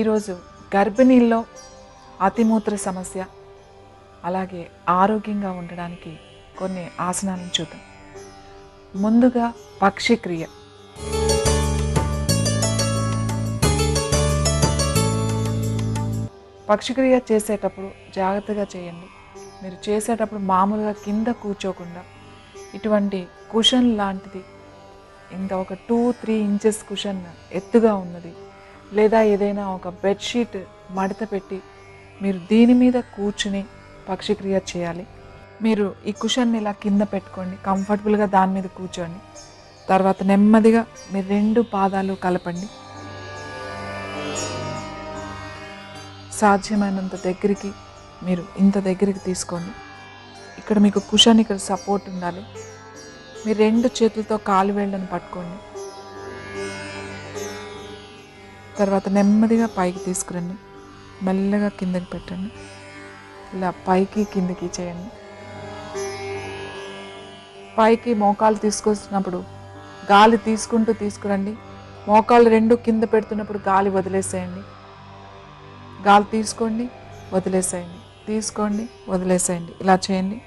ఈరోజు గర్భిణీల్లో అతిమూత్ర సమస్య అలాగే ఆరోగ్యంగా ఉండడానికి కొన్ని ఆసనాలను చూద్దాం. ముందుగా పక్షిక్రియ. పక్షిక్రియ చేసేటప్పుడు జాగ్రత్తగా చేయండి. మీరు చేసేటప్పుడు మామూలుగా కింద కూర్చోకుండా ఇటువంటి కుషన్ లాంటిది ఇంత ఒక టూ త్రీ ఇంచెస్ కుషన్ ఎత్తుగా ఉన్నది లేదా ఏదైనా ఒక బెడ్షీట్ మడత పెట్టి మీరు దీని మీద కూర్చుని పక్షిక్రియ చేయాలి. మీరు ఈ కుషన్ని ఇలా కింద పెట్టుకోండి కంఫర్టబుల్గా దాని మీద కూర్చోండి. తర్వాత నెమ్మదిగా మీరు రెండు పాదాలు కలపండి. సాధ్యమైనంత దగ్గరికి మీరు ఇంత దగ్గరికి తీసుకోండి. ఇక్కడ మీకు కుషన్ ఇక్కడ సపోర్ట్ ఉండాలి. మీరు రెండు చేతులతో కాలు వేళ్ళను పట్టుకోండి. తర్వాత నెమ్మదిగా పైకి తీసుకురండి. మెల్లగా కిందకి పెట్టండి. ఇలా పైకి కిందకి చేయండి. పైకి మోకాలు తీసుకొస్తున్నప్పుడు గాలి తీసుకుంటూ తీసుకురండి. మోకాలు రెండు కింద పెడుతున్నప్పుడు గాలి వదిలేసేయండి. గాలి తీసుకోండి వదిలేసేయండి. తీసుకోండి వదిలేసేయండి. ఇలా చేయండి.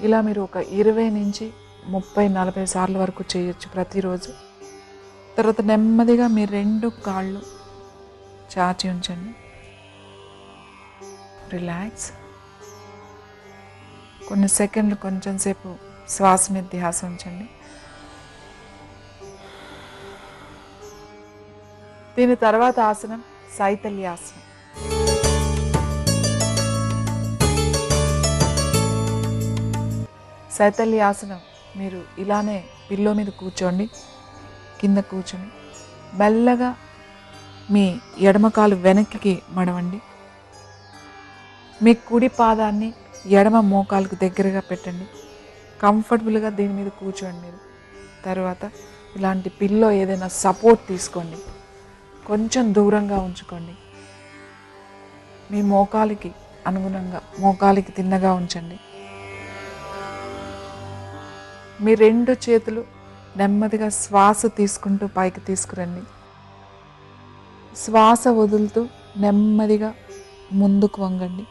ఇలా మీరు ఒక ఇరవై నుంచి ముప్పై నలభై సార్లు వరకు చేయొచ్చు ప్రతిరోజు. తర్వాత నెమ్మదిగా మీ రెండు కాళ్ళు చాచి ఉంచండి. రిలాక్స్. కొన్ని సెకండ్లు కొంచెం సేపు శ్వాస మీద ధ్యాస ఉంచండి. దీని తర్వాత ఆసనం శైతల్యాసనం శైతల్యాసనం మీరు ఇలానే పిల్లో మీద కూర్చోండి కింద కూర్చొని మెల్లగా మీ ఎడమకాలు వెనక్కి మడవండి. మీ కుడి పాదాన్ని ఎడమ మోకాలకు దగ్గరగా పెట్టండి. కంఫర్టబుల్గా దీని మీద కూర్చోండి మీరు. తర్వాత ఇలాంటి పిల్లో ఏదైనా సపోర్ట్ తీసుకోండి. కొంచెం దూరంగా ఉంచుకోండి. మీ మోకాలికి అనుగుణంగా మోకాలికి తిన్నగా ఉంచండి. మీ రెండు చేతులు నెమ్మదిగా శ్వాస తీసుకుంటూ పైకి తీసుకురండి. శ్వాస వదులుతూ నెమ్మదిగా ముందుకు వంగండి.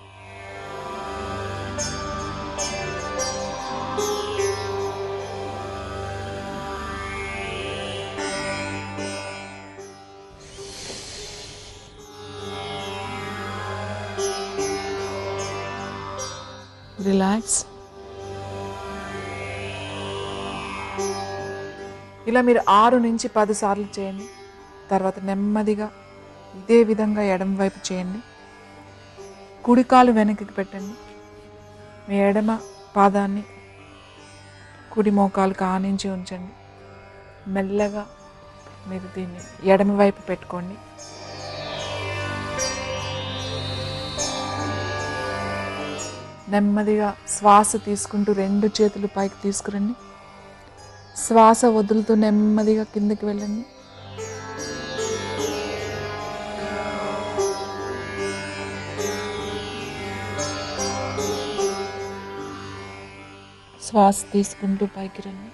రిలాక్స్. ఇలా మీరు ఆరు నుంచి పది సార్లు చేయండి. తర్వాత నెమ్మదిగా ఇదే విధంగా ఎడమ వైపు చేయండి. కుడికాలు వెనక్కి పెట్టండి. మీ ఎడమ పాదాన్ని కుడి మోకాలు ఆనించి ఉంచండి. మెల్లగా మీరు దీన్ని ఎడమ వైపు పెట్టుకోండి. నెమ్మదిగా శ్వాస తీసుకుంటూ రెండు చేతులు పైకి తీసుకురండి. శ్వాస వదులుతూ నెమ్మదిగా కిందకి వెళ్ళండి. శ్వాస తీసుకుంటూ పైకి రండి.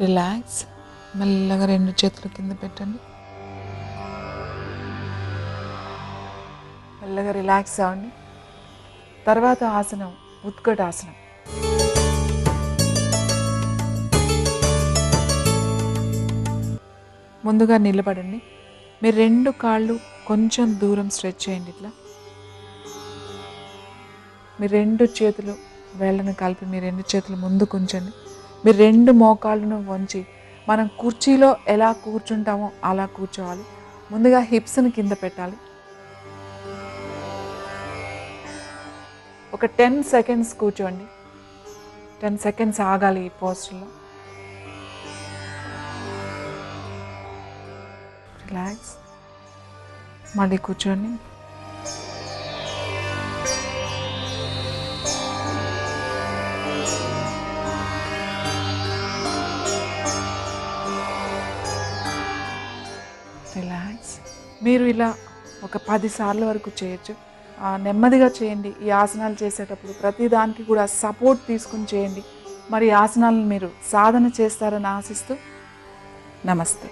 రిలాక్స్. మెల్లగా రెండు చేతులు కింద పెట్టండి. మెల్లగా రిలాక్స్ అవ్వండి. తర్వాత ఆసనం. ఉత్కటాసనం ముందుగా నిలబడండి. మీరు రెండు కాళ్ళు కొంచెం దూరం స్ట్రెచ్ చేయండి ఇట్లా. మీ రెండు చేతులు వేళ్ళను కలిపి మీ రెండు చేతులు ముందుకు ఉంచండి మీ రెండు మోకాళ్ళను వంచి మనం కుర్చీలో ఎలా కూర్చుంటామో అలా కూర్చోవాలి. ముందుగా హిప్స్ని కింద పెట్టాలి. ఒక టెన్ సెకండ్స్ కూర్చోండి. టెన్ సెకండ్స్ ఆగాలి ఈ పోస్టర్లో రిలాక్స్ మళ్ళీ కూర్చోండి. రిలాక్స్ మీరు ఇలా ఒక పది సార్లు వరకు చేయొచ్చు. నెమ్మదిగా చేయండి ఈ ఆసనాలు చేసేటప్పుడు. ప్రతి దానికి కూడా సపోర్ట్ తీసుకుని చేయండి. మరి ఆసనాలను మీరు సాధన చేస్తారని ఆశిస్తూ నమస్తే.